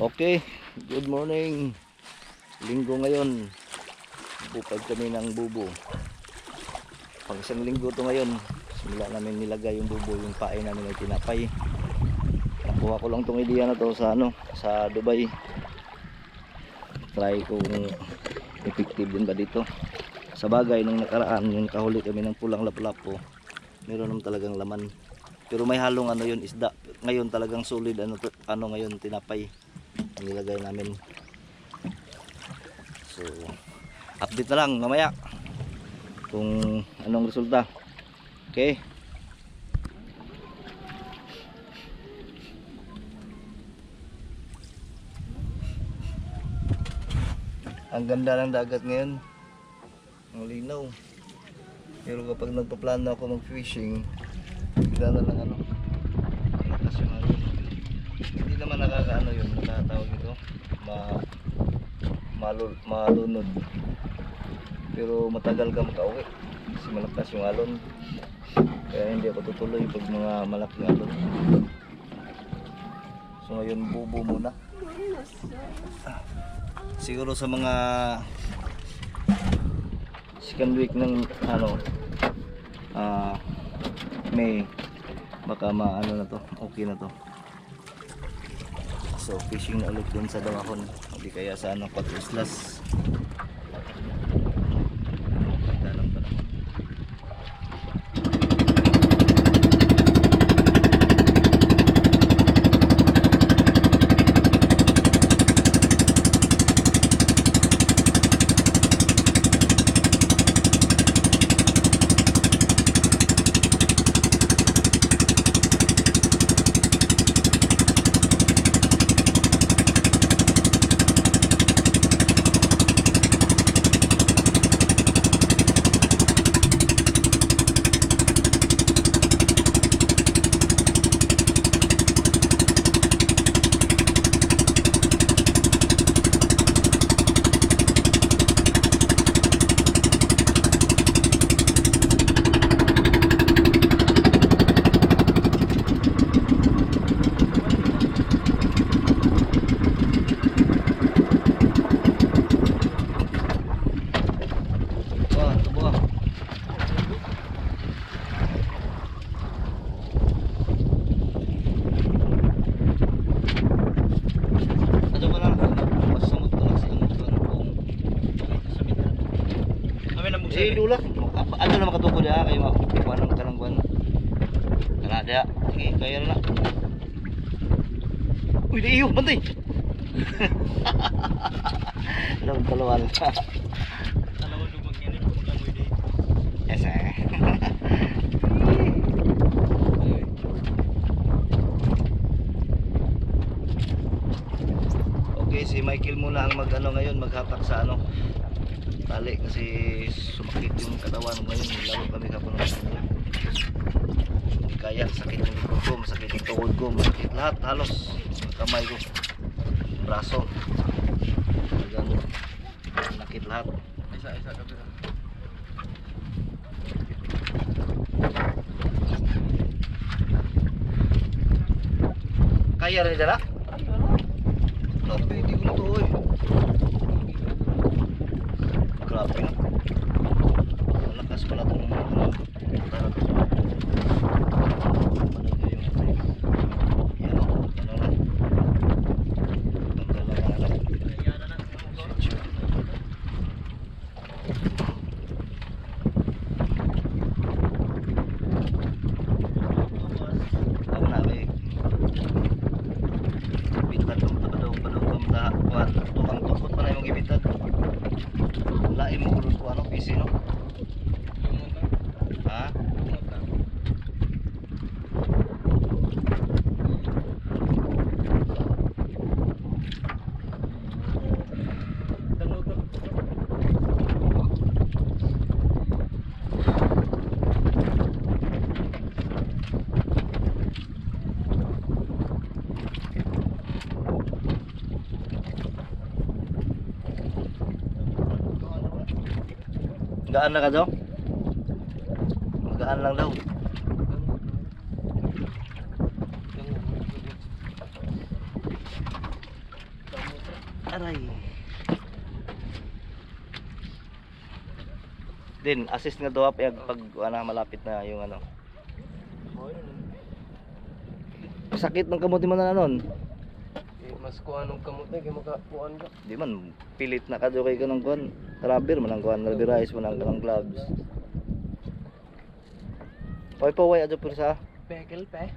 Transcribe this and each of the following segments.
Okay, good morning. Linggo ngayon. Bupad kami ng bubo. Pag isang linggo to ngayon, simula namin nilagay yung bubo, yung pain namin ay tinapay. Nakuha ko lang tong idea na to sa ano, sa Dubai. Try kung effective din ba dito. Sa bagay, nung nakaraan, yung nakahuli kami ng pulang lapu-lapu, meron naman talagang laman. Pero may halong ano yun, isda. Ngayon talagang solid, ano, ano ngayon, tinapay. Ang nilagay namin. So, update na lang mamaya kung anong resulta. Okay. Ang ganda ng dagat ngayon. Ang linaw. Pero kapag nagpaplano ako ng fishing, bigla na lang ano, malakas. Hindi naman nakakaano yun, nakatawag ito, ma, malul, malunod. Pero matagal ka makauwi kasi malakas yung alon. Kaya hindi ako tutuloy pag mga malaking alon. So ngayon bubo muna. Siguro sa mga second week ng ano ah May baka maano na to okay na to. So fishing na ulit dun sa Damahon. Hindi kaya sa ano Quatro Islas Dalang pala. Wah, buah. Ato ba lang? Pasamot ko lang sa imong tuwan kung Eh, dula. Ano na makatukod ya kayo mo? Kuha ng kalangguan. Kana dia. Sige, kaya na. Uy, di iyo, bantay. Alam talawan. Dalawa lumag yan eh. Magkamoy di. yes, eh. Okay, si Michael muna ang mag-ano ngayon, maghatak sa ano. Tali kasi sumakit yung katawan ngayon, lalo kami kapon ng Hindi kaya, sakit yung likod ko, masakit yung tuhod ko, masakit lahat halos. Kamay ko, braso. Talagang nakit lahat. Isa, isa ka pira. Kaya rin dala? Grabe, hindi ko to eh. Grabe na. Malakas pala itong ano. Tarap. Talaga Magaan na ka daw? Magaan lang daw. Aray. Din, assist nga daw pag ano, malapit na yung ano. Sakit ng kamote mo na ano, nun. Eh, mas kuha nung kamot na, kaya makakuhaan ka. Di man, pilit na kadukay ka ng kuhan. Rubber man ang kuhan, rubberized man ang kanang gloves. Hoy po, way adyo po sa. Pekel pe.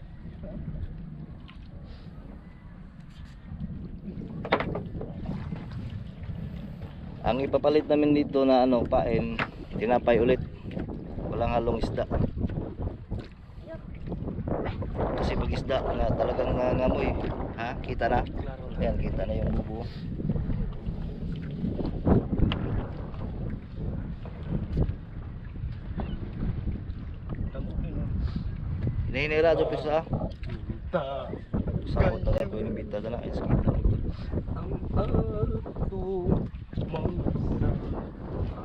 Ang ipapalit namin dito na ano, pain, tinapay ulit. Walang halong isda. Kasi pag isda na talagang nangangamoy, ha? Kita na. Klaro. Ayan, kita na yung bubo. Hinahinira adyo po sa. Ta. Sakot na lang ko yung bita na lang. Ayos kita. Ang ato mangsa. Ha?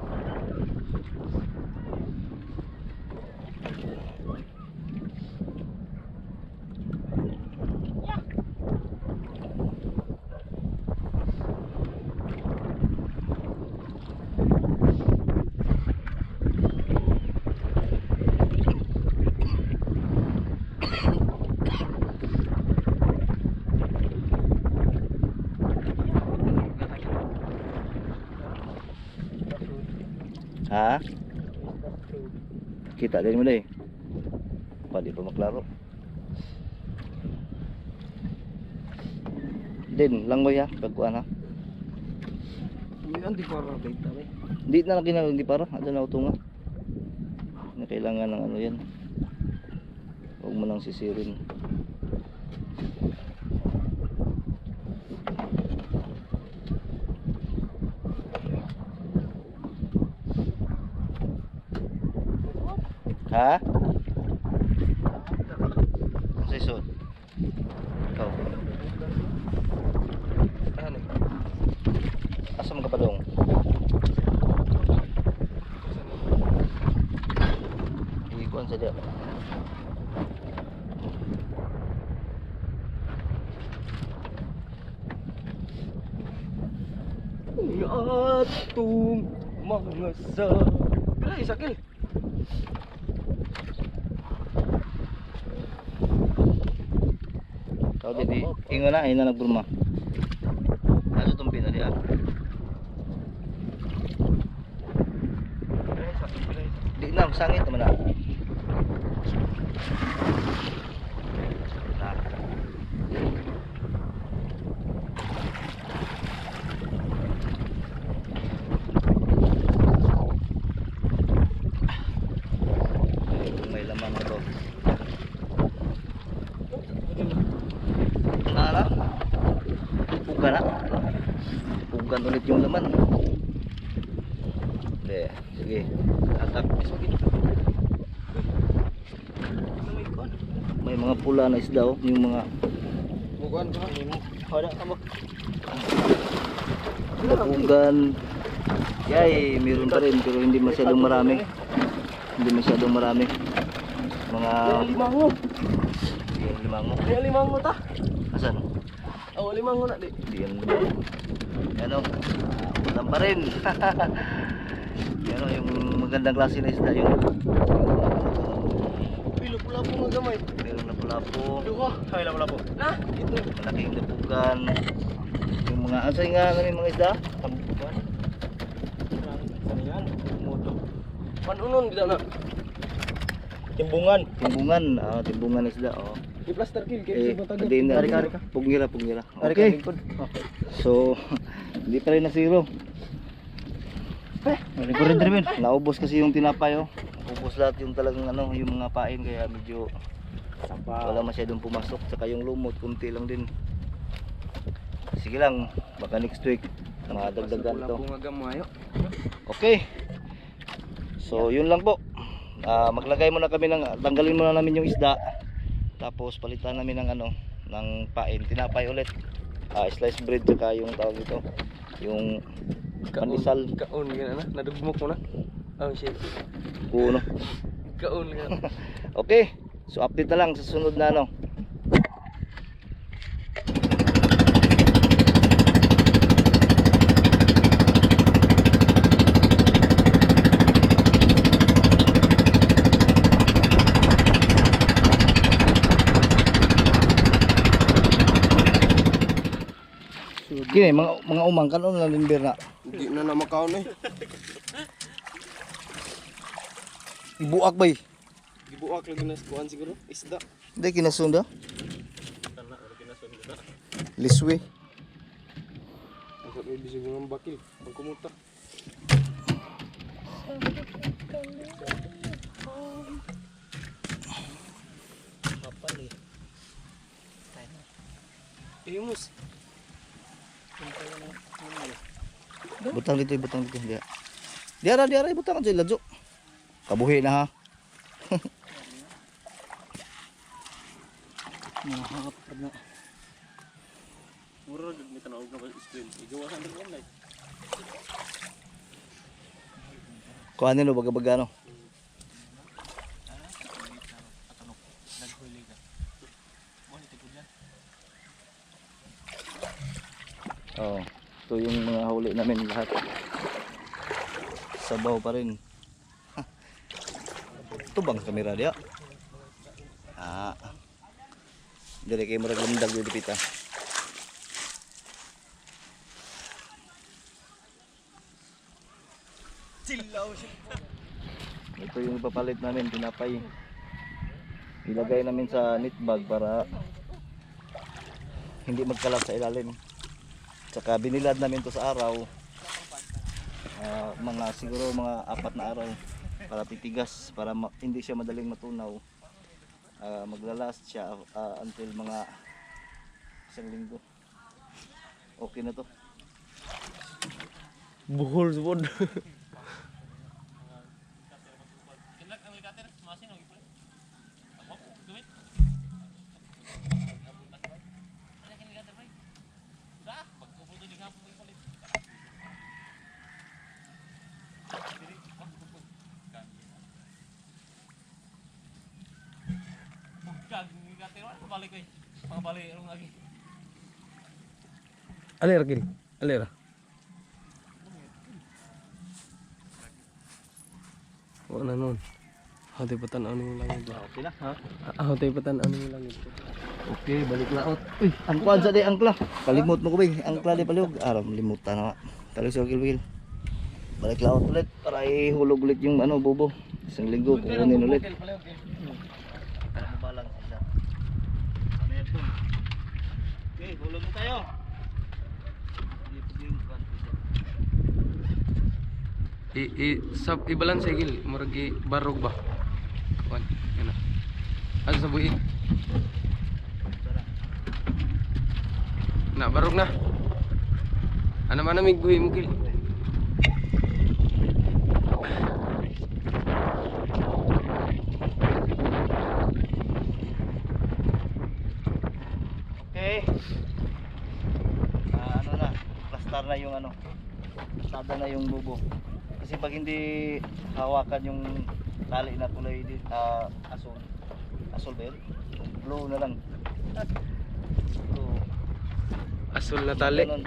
Kita din na eh. Pa, maklaro. Din, lang mo ya, pagkuhan ha. Yan, di para bita eh. Hindi na lang kinalo, hindi para. Ano na utunga. Na kailangan ng ano yan. Huwag mo nang sisirin. Ha? Sa isod? Ikaw. Ano eh? Asa mo ka pa dong? Ikuan sa dia. Ang atong mga sa... Ay, sakil. Kau jadi ingon na ina nagburma. Ano tong pina dia? Di na sangit naman na. Na. Ay, kung may laman na to. Nala. Pugan na. Pugan ulit yung laman. Hindi. Sige. Atak. May mga pula na isda oh. Yung mga Bukan ka. Hada ka mo. pugan. Yay, meron pa rin pero hindi masyadong marami. Hindi masyadong marami. Mga limango. limango. Limango ta. Asan? Oh, limango na di. Hindi yan limango. Yan o. Ulam pa rin. Yan o, yung magandang klase na isda. Yung Pilo pula po nga gamay. meron na pulapo. Duha. Ay, la pula po. Na, ito. Malaking dapugan. Yung mga, asay nga ano yung mga isda? Tambukan. Ano yan? Moto. Panunon gila na. Timbungan. Timbungan. Ah, timbungan na isda. Oh. I-plaster kill Eh, kaya sa hindi na. Kari-kari ka. Okay. lingkod. Okay. So, hindi pa rin na zero. May rin rin. Naubos kasi yung tinapay oh. Ubos lahat yung talagang ano, yung mga pain kaya medyo wala masyadong pumasok saka yung lumot kunti lang din. Sige lang, baka next week madagdagan to. gamayo. Okay. So, yun lang po. Ah, maglagay muna kami ng tanggalin muna namin yung isda. Tapos palitan namin ng ano, ng pain, tinapay ulit. Ah, slice bread saka yung tawag ito, yung Pandesal. Kaon gina na. Nadugmok mo na. Oh shit. kuno. Kaon nga. Okay. So update na lang sa sunod na ano. Kini mga mga umang kanon lang limbir na. Hindi na na makaon eh. Ibuak bay. Gibuak lagi na kuan siguro. Isda. Hindi kinasunda. Liswi. Ako di siguro ng bakil. Pagkumuta. Imus. Butang dito, butang dito. Diya. Diara, diara, butang ka ladyo. Kabuhi na ha. Nakakapad na. Mura gud mi tanaw ka screen. Igawa sa ndang online. Kuha nilo, baga-baga no. Oh, ito yung mga huli namin lahat. Sabaw pa rin. Ito bang kamera dia? Ah. Dire kay murag lamdag yung dipita. Ito yung papalit namin, tinapay. Ilagay namin sa knit bag para hindi magkalat sa ilalim. Tsaka binilad namin to sa araw. Ah, mga siguro mga apat na araw para titigas para ma- hindi siya madaling matunaw. Ah, maglalast siya ah, until mga isang linggo. Okay na to. Buhol subod. Alera kini. Alera. Wala nun. Hati patan ano yung langit ba? Okay na, ha? Ah, hati patan ano yung langit. Okay, balik laot. Uy, ang kuan sa di angkla. Kalimot mo ko bay, angkla di paliw. Aram limutan na. Talo sa kilwil. Balik laot ulit para ihulog ulit yung ano bubo. Isang linggo kukunin ulit. Para mabalance siya. Ano yan po? Hulog mo tayo. I i sab ibalan sa gil murag i barog ba. Kuan. Yan. Ano sa buhi? Na barog na. Ano man mig buhi mo gil. Okay. Ah, ano na, plastar na yung ano. Plastada na yung bubo. Kasi pag hindi hawakan yung tali na kulay di, ah, asul. Asul ba yun? Blue na lang. So, Asul na tali. Ganun,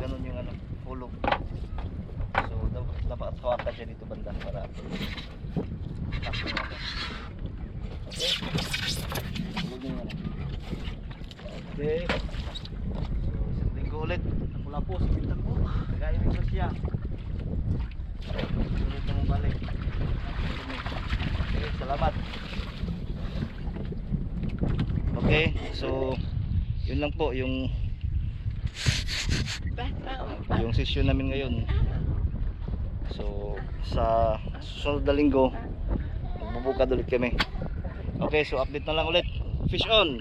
ganun yung ano, hulog. So, dapat, hawakan siya dito banda para. Okay? Hulog yung ano. Okay. So, isang linggo ulit. Mula po sa bintang. Nagaya rin siya. Sulit na mong balik. Okay, salamat. Okay, so yun lang po yung yung session namin ngayon. So sa susunod na linggo magbubukad ulit kami. Okay, so update na lang ulit. Fish on.